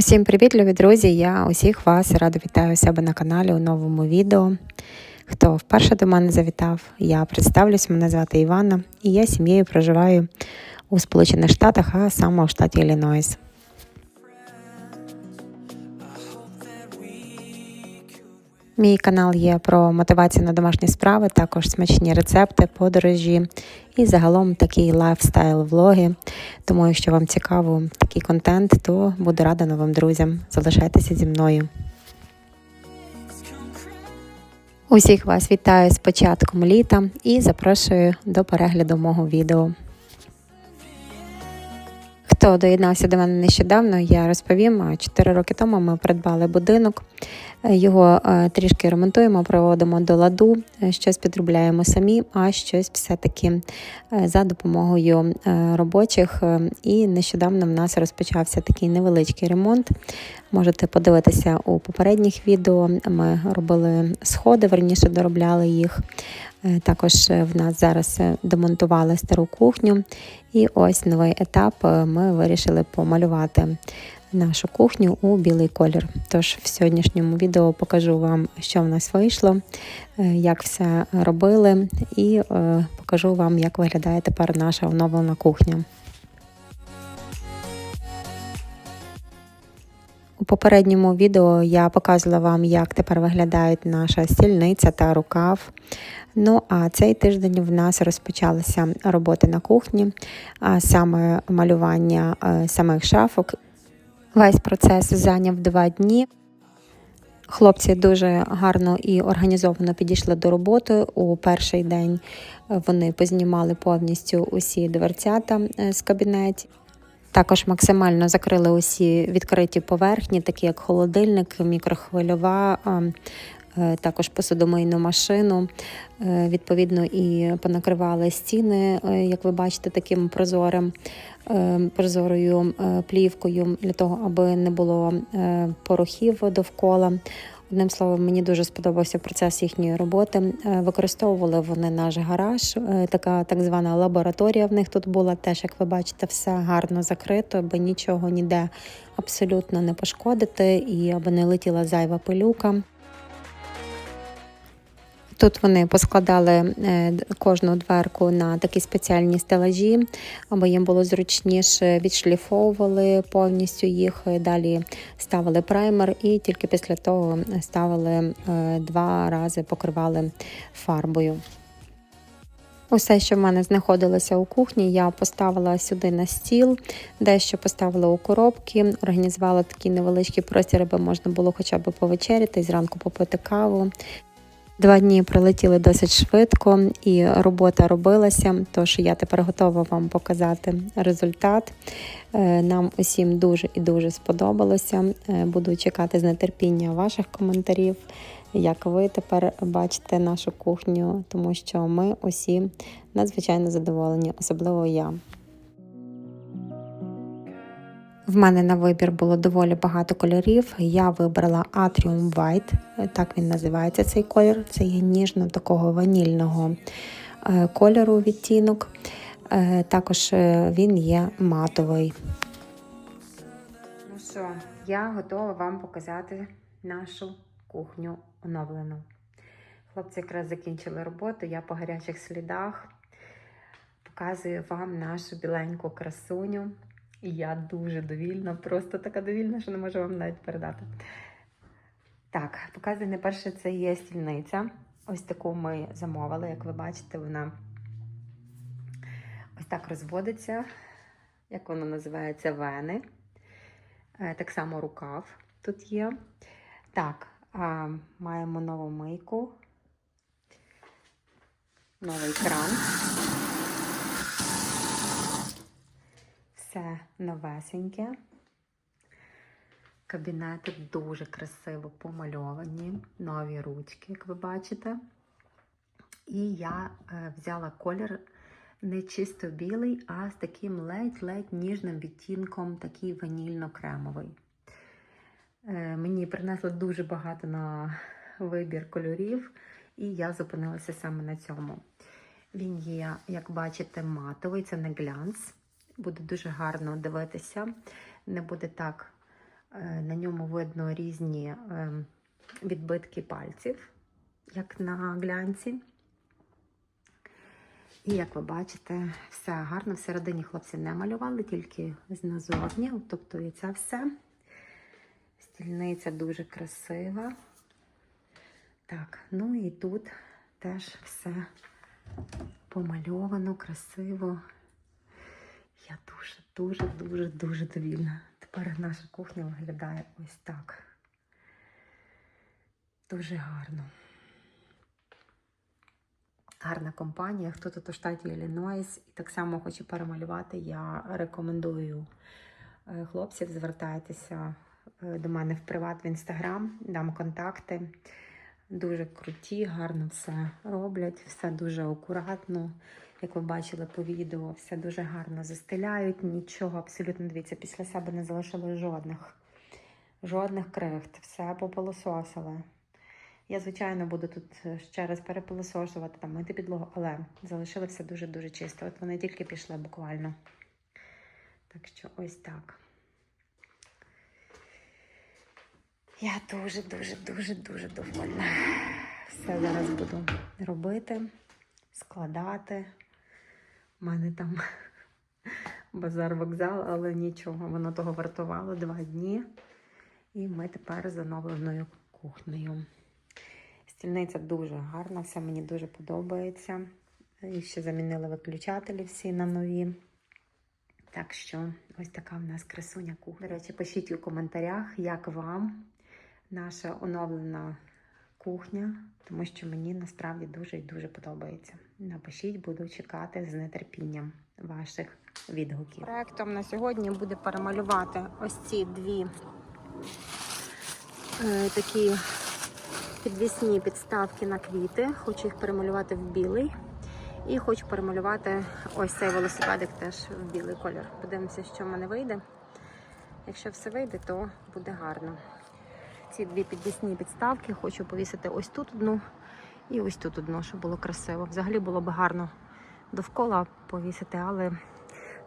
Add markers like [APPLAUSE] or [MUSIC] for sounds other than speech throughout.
Усім привіт, любі друзі! Я усіх вас радо вітаю у себе на каналі у новому відео. Хто вперше до мене завітав, я представлюсь, мене звати Івана, і я сім'єю проживаю у Сполучених Штатах, а саме у штаті Іллінойс. Мій канал є про мотивацію на домашні справи, також смачні рецепти, подорожі і загалом такі лайфстайл-влоги. Тому, якщо вам цікаво такий контент, то буду рада новим друзям. Залишайтеся зі мною. Усіх вас вітаю з початком літа і запрошую до перегляду мого відео. Хто доєднався до мене нещодавно, я розповім. Чотири роки тому ми придбали будинок, його е, трішки ремонтуємо, проводимо до ладу, е, щось підробляємо самі, а щось все-таки е, за допомогою робочих. І нещодавно в нас розпочався такий невеличкий ремонт. Можете подивитися у попередніх відео. Ми робили сходи, верніше доробляли їх. Також в нас зараз демонтували стару кухню, і ось новий етап. Ми вирішили помалювати нашу кухню у білий колір. Тож в сьогоднішньому відео покажу вам, що в нас вийшло, як все робили, і покажу вам, як виглядає тепер наша оновлена кухня. У попередньому відео я показувала вам, як тепер виглядають наша стільниця та рукав. Ну, а цей тиждень в нас розпочалися роботи на кухні, а саме малювання самих шафок. Весь процес зайняв два дні. Хлопці дуже гарно і організовано підійшли до роботи. У перший день вони познімали повністю усі дверцята з кабінетів. Також максимально закрили усі відкриті поверхні, такі як холодильник, мікрохвильова, також посудомийну машину. Відповідно, і понакривали стіни, як ви бачите, таким прозорим прозорою плівкою для того, аби не було порохів довкола. Одним словом, мені дуже сподобався процес їхньої роботи. Використовували вони наш гараж, така так звана лабораторія в них тут була. Теж, як ви бачите, все гарно закрито, аби нічого ніде абсолютно не пошкодити і аби не летіла зайва пилюка. Тут вони поскладали кожну дверку на такі спеціальні стелажі, аби їм було зручніше, відшліфовували повністю їх, далі ставили праймер і тільки після того ставили два рази, покривали фарбою. Усе, що в мене знаходилося у кухні, я поставила сюди на стіл, дещо поставила у коробки, організувала такий невеличкий простір, аби можна було хоча б повечеряти, зранку попити каву. Два дні пролетіли досить швидко, і робота робилася. Тож я тепер готова вам показати результат. Нам усім дуже і дуже сподобалося. Буду чекати з нетерпіння ваших коментарів, як ви тепер бачите нашу кухню, тому що ми усі надзвичайно задоволені, особливо я. В мене на вибір було доволі багато кольорів. Я вибрала Atrium White, так він називається цей колір. Це є ніжно такого ванільного кольору відтінок. Також він є матовий. Ну що, я готова вам показати нашу кухню оновлену. Хлопці якраз закінчили роботу, я по гарячих слідах показую вам нашу біленьку красуню. І я дуже довільна, просто така довільна, що не можу вам навіть передати. Так, показую найперше, це є стільниця. Ось таку ми замовили, як ви бачите, вона ось так розводиться, як вона називається, вени. Так само рукав тут є. Так, маємо нову мийку, новий кран. Все новесеньке. Кабінети дуже красиво помальовані, нові ручки, як ви бачите. І я е, взяла колір не чисто білий, а з таким ледь-ледь ніжним відтінком, такий ванільно-кремовий. Е, мені принесли дуже багато на вибір кольорів, і я зупинилася саме на цьому. Він є, як бачите, матовий, це не глянц буде дуже гарно дивитися, не буде так Е, На ньому видно різні ем, відбитки пальців, як на глянці. І як ви бачите, все гарно. Всередині хлопці не малювали, тільки зназовні. Тобто і це все. Стільниця дуже красива. Так, ну і тут теж все помальовано, красиво. Я дуже, дуже, дуже, дуже довільна. Тепер наша кухня виглядає ось так. Дуже гарно. Гарна компанія. Хто тут у штаті Іллінойс і так само хоче перемалювати, я рекомендую е, хлопців, звертайтеся е, до мене в приват в інстаграм, дам контакти. Дуже круті, гарно все роблять, все дуже акуратно. Як ви бачили по відео, все дуже гарно застеляють, нічого абсолютно дивіться, після себе не залишили жодних, жодних крихт, все пополососили. Я, звичайно, буду тут ще раз перепилосошувати, там мити підлогу, але залишили все дуже-дуже чисто. От вони тільки пішли буквально. Так що ось так. Я дуже, дуже, дуже, дуже довольна. Все зараз буду робити, складати. У мене там [LAUGHS] базар вокзал, але нічого, воно того вартувало два дні. І ми тепер з оновленою кухнею. Стільниця дуже гарна, все мені дуже подобається. І ще замінили виключателі всі на нові. Так що ось така в нас красуня кухня. До речі, пишіть у коментарях, як вам наша оновлена кухня, тому що мені насправді дуже і дуже подобається. Напишіть, буду чекати з нетерпінням ваших відгуків. Проектом на сьогодні буде перемалювати ось ці дві е, такі підвісні підставки на квіти. Хочу їх перемалювати в білий. І хочу перемалювати ось цей велосипедик теж в білий колір. Подивимося, що в мене вийде. Якщо все вийде, то буде гарно. Ці дві підвісні підставки хочу повісити ось тут одну і ось тут одну, щоб було красиво. Взагалі було б гарно довкола повісити, але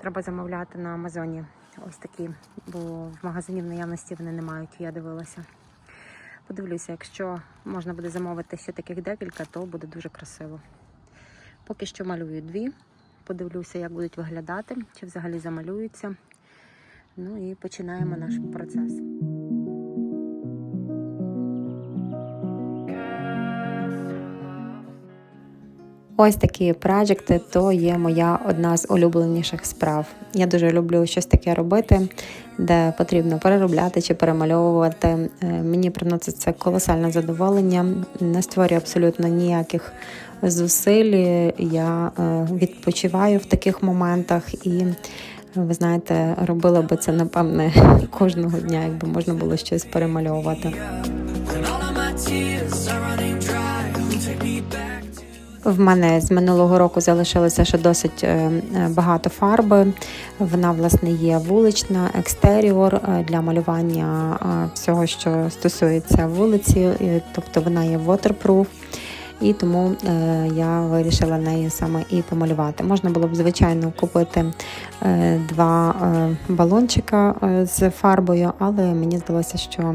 треба замовляти на Амазоні ось такі, бо в магазині в наявності вони не мають, я дивилася. Подивлюся, якщо можна буде замовити ще таких декілька, то буде дуже красиво. Поки що малюю дві. Подивлюся, як будуть виглядати, чи взагалі замалюються. Ну і починаємо наш процес. Ось такі проекти то є моя одна з улюбленіших справ. Я дуже люблю щось таке робити, де потрібно переробляти чи перемальовувати. Е, Мені приносить це колосальне задоволення, не створює абсолютно ніяких зусиль. Я е, відпочиваю в таких моментах і. Ви знаєте, робила би це напевне [LAUGHS] кожного дня, якби можна було щось перемальовувати. В мене з минулого року залишилося ще досить е, багато фарби. Вона, власне, є вулична, екстеріор е, для малювання е, всього, що стосується вулиці, тобто вона є waterproof. І тому е, я вирішила нею саме і помалювати. Можна було б, звичайно, купити е, два е, балончика з фарбою, але мені здалося, що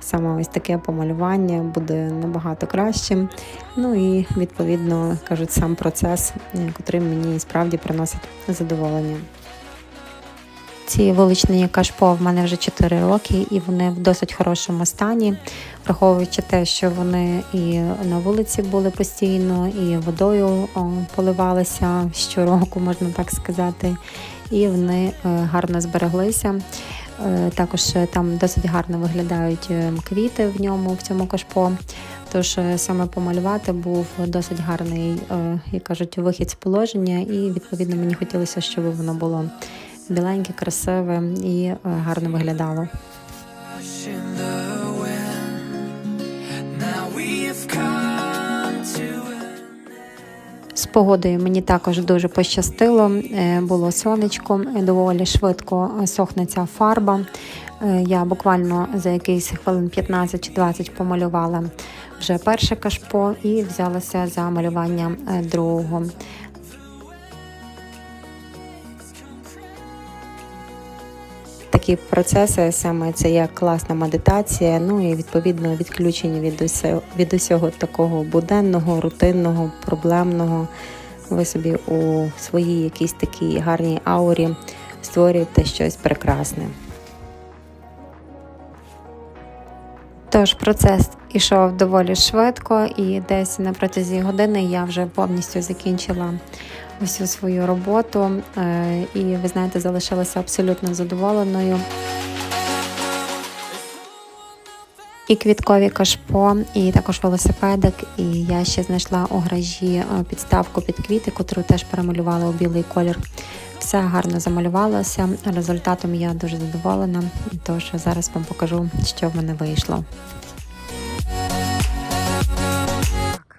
саме ось таке помалювання буде набагато кращим. Ну і відповідно кажуть, сам процес, котрий мені справді приносить задоволення. Ці вуличні кашпо в мене вже 4 роки, і вони в досить хорошому стані, враховуючи те, що вони і на вулиці були постійно, і водою поливалися щороку, можна так сказати, і вони е, гарно збереглися. Е, Також е, там досить гарно виглядають квіти в ньому, в цьому кашпо. Тож саме помалювати був досить гарний, як кажуть, вихід з положення, і відповідно мені хотілося, щоб воно було біленьке, красиве і е, гарно виглядало. З погодою мені також дуже пощастило. Е, Було сонечко, доволі швидко сохне ця фарба. Е, Я буквально за якийсь хвилин 15 чи 20 помалювала вже перше кашпо і взялася за малювання другого. Такі процеси саме це як класна медитація, ну і відповідно відключення від усього, від усього такого буденного, рутинного, проблемного. Ви собі у своїй якійсь такій гарній аурі створюєте щось прекрасне. Тож процес ішов доволі швидко, і десь на протязі години я вже повністю закінчила всю свою роботу. е, І ви знаєте, залишилася абсолютно задоволеною. І квіткові кашпо, і також велосипедик. І я ще знайшла у гаражі е, підставку під квіти, котру теж перемалювала у білий колір. Все гарно замалювалося. Результатом я дуже задоволена. Тож зараз вам покажу, що в мене вийшло.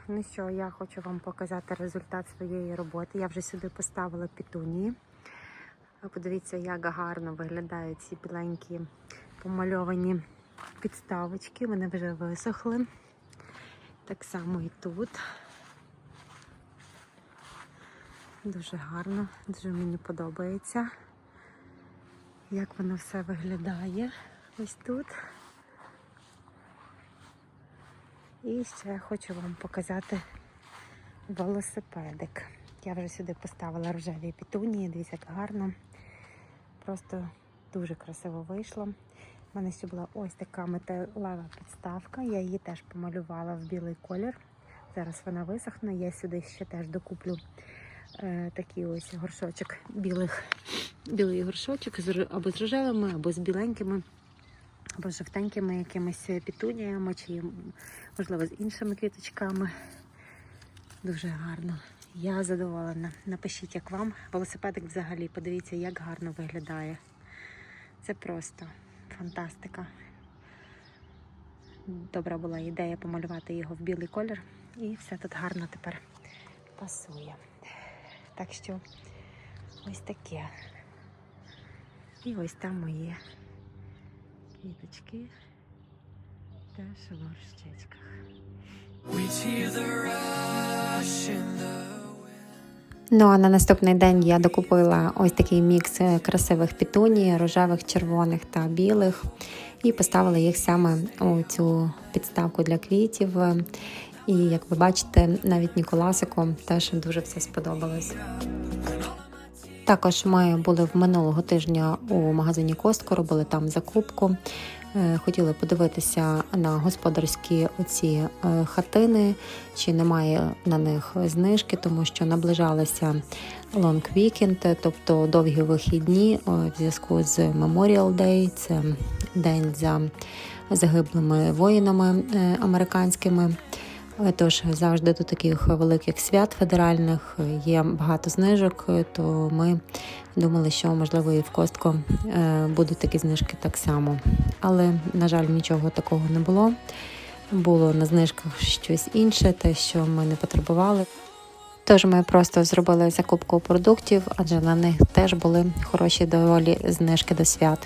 Ну що, я хочу вам показати результат своєї роботи. Я вже сюди поставила петунії. Подивіться, як гарно виглядають ці біленькі помальовані підставочки. Вони вже висохли. Так само і тут. Дуже гарно, дуже мені подобається, як воно все виглядає ось тут. І ще хочу вам показати велосипедик. Я вже сюди поставила рожеві петунії, дивіться, як гарно. Просто дуже красиво вийшло. У мене ще була ось така металева підставка. Я її теж помалювала в білий колір. Зараз вона висохне. Я сюди ще теж докуплю е, такий ось горшочок білих, білий горшочок або з рожевими, або з біленькими, або жовтенькими якимись пітуніями, чи можливо з іншими квіточками. Дуже гарно. Я задоволена. Напишіть, як вам. Велосипедик взагалі, подивіться, як гарно виглядає. Це просто фантастика. Добра була ідея помалювати його в білий колір, і все тут гарно тепер пасує. Так що ось таке. І ось там мої квіточки теж в горщичках. Ну а на наступний день я докупила ось такий мікс е, красивих пітуній, рожевих, червоних та білих, і поставила їх саме у цю підставку для квітів. І як ви бачите, навіть Ніколасику теж дуже все сподобалось. Також ми були в минулого тижня у магазині Костко, робили там закупку. Е, Хотіли подивитися на господарські оці е, хатини, чи немає на них знижки, тому що наближалися Weekend, тобто довгі вихідні е, в зв'язку з Memorial Day, це день за загиблими воїнами американськими. Тож завжди до таких великих свят федеральних є багато знижок, то ми думали, що можливо і в Костко е, будуть такі знижки так само. Але, на жаль, нічого такого не було. Було на знижках щось інше, те, що ми не потребували. Тож ми просто зробили закупку продуктів, адже на них теж були хороші доволі знижки до свят.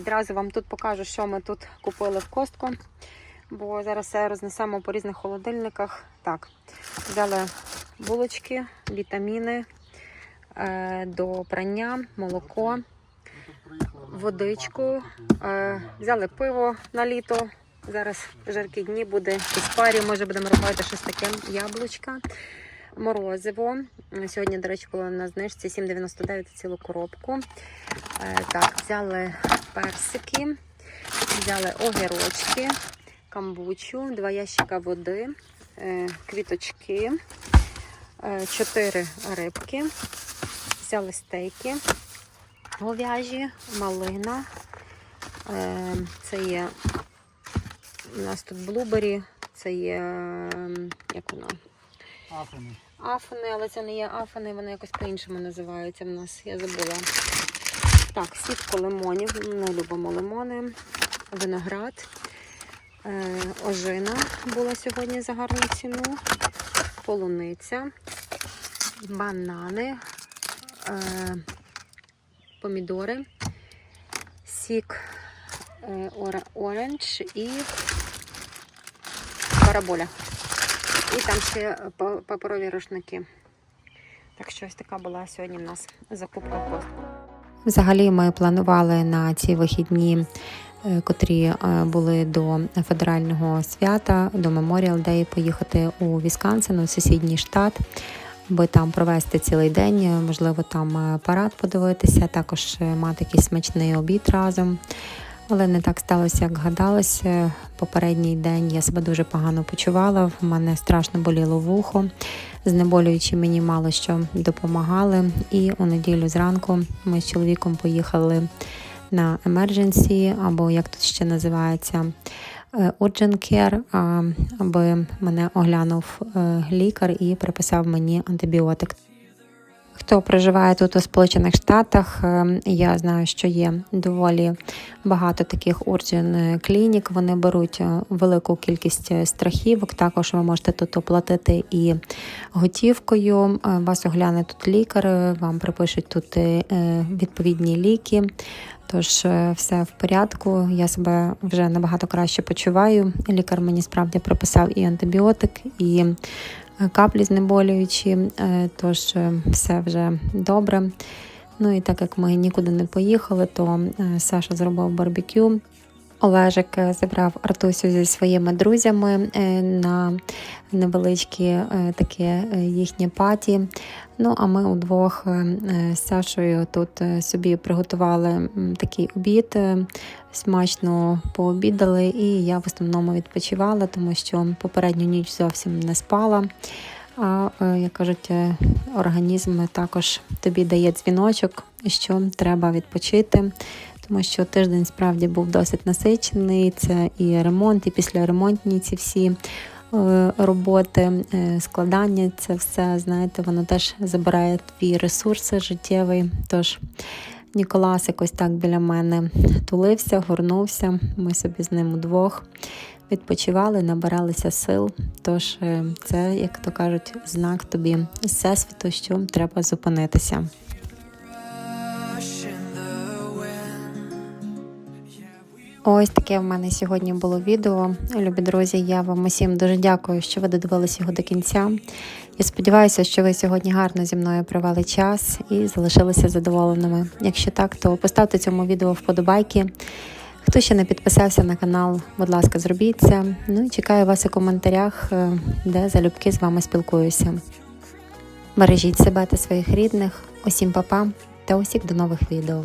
Відразу вам тут покажу, що ми тут купили в Костко, бо зараз все рознесемо по різних холодильниках. Так, взяли булочки, вітаміни е, до прання, молоко, водичку, е, взяли пиво на літо. Зараз жаркі дні буде у парі, може будемо робити щось таке, яблучка. Морозиво. Сьогодні, до речі, було на знижці 7,99 цілу коробку. Е, Так, взяли персики, взяли огірочки, камбучу, два ящика води, е, квіточки, е, чотири рибки, взяли стейки, говяжі, малина. Е, Це є у нас тут блубері, це є ем, як воно? Афини. Афини, але це не є афини, вони якось по-іншому називаються в нас, я забула. Так, сітку лимонів, ми любимо лимони, виноград, е, ожина була сьогодні за гарну ціну, полуниця, банани, е, помідори, сік е, ора- оранж і параболя. І там ще паперові рушники. Так що ось така була сьогодні в нас закупка в Костку. Взагалі ми планували на ці вихідні, е, котрі е, були до федерального свята, до Memorial Day, поїхати у Вісконсин, у сусідній штат, аби там провести цілий день, е, можливо, там парад подивитися, також мати якийсь смачний обід разом. Але не так сталося, як гадалося. Попередній день я себе дуже погано почувала, в мене страшно боліло вухо. Знеболюючі мені мало що допомагали. І у неділю зранку ми з чоловіком поїхали на емердженсі, або як тут ще називається е, urgent care, аби мене оглянув е, лікар і приписав мені антибіотик. Хто проживає тут у Сполучених Штатах, е, я знаю, що є доволі багато таких урджен клінік. Вони беруть е, велику кількість е, страхівок. Також ви можете тут оплатити і готівкою. Е, Вас огляне тут лікар, е, вам припишуть тут е, е, відповідні ліки. Тож е, все в порядку. Я себе вже набагато краще почуваю. Лікар мені справді прописав і антибіотик, і е, каплі знеболюючі, е, тож е, все вже добре. Ну і так як ми нікуди не поїхали, то е, Саша зробив барбекю. Олежик е, забрав Артусю зі своїми друзями е, на невеличкі е, таке їхнє паті. Ну, а ми удвох з Сашою тут собі приготували такий обід, смачно пообідали, і я в основному відпочивала, тому що попередню ніч зовсім не спала. А як кажуть, організм також тобі дає дзвіночок, що треба відпочити. Тому що тиждень справді був досить насичений. Це і ремонт, і післяремонтні ці всі е, роботи, е, складання, це все, знаєте, воно теж забирає твій ресурс життєвий. Тож Ніколас якось так біля мене тулився, горнувся. Ми собі з ним удвох відпочивали, набиралися сил. Тож е, це, як то кажуть, знак тобі всесвіту, що треба зупинитися. Ось таке в мене сьогодні було відео. Любі друзі, я вам усім дуже дякую, що ви додивилися його до кінця. Я сподіваюся, що ви сьогодні гарно зі мною провели час і залишилися задоволеними. Якщо так, то поставте цьому відео вподобайки. Хто ще не підписався на канал, будь ласка, зробіть це. Ну і чекаю вас у коментарях, е, де залюбки з вами спілкуюся. Бережіть себе та своїх рідних. Усім па-па та усіх до нових відео.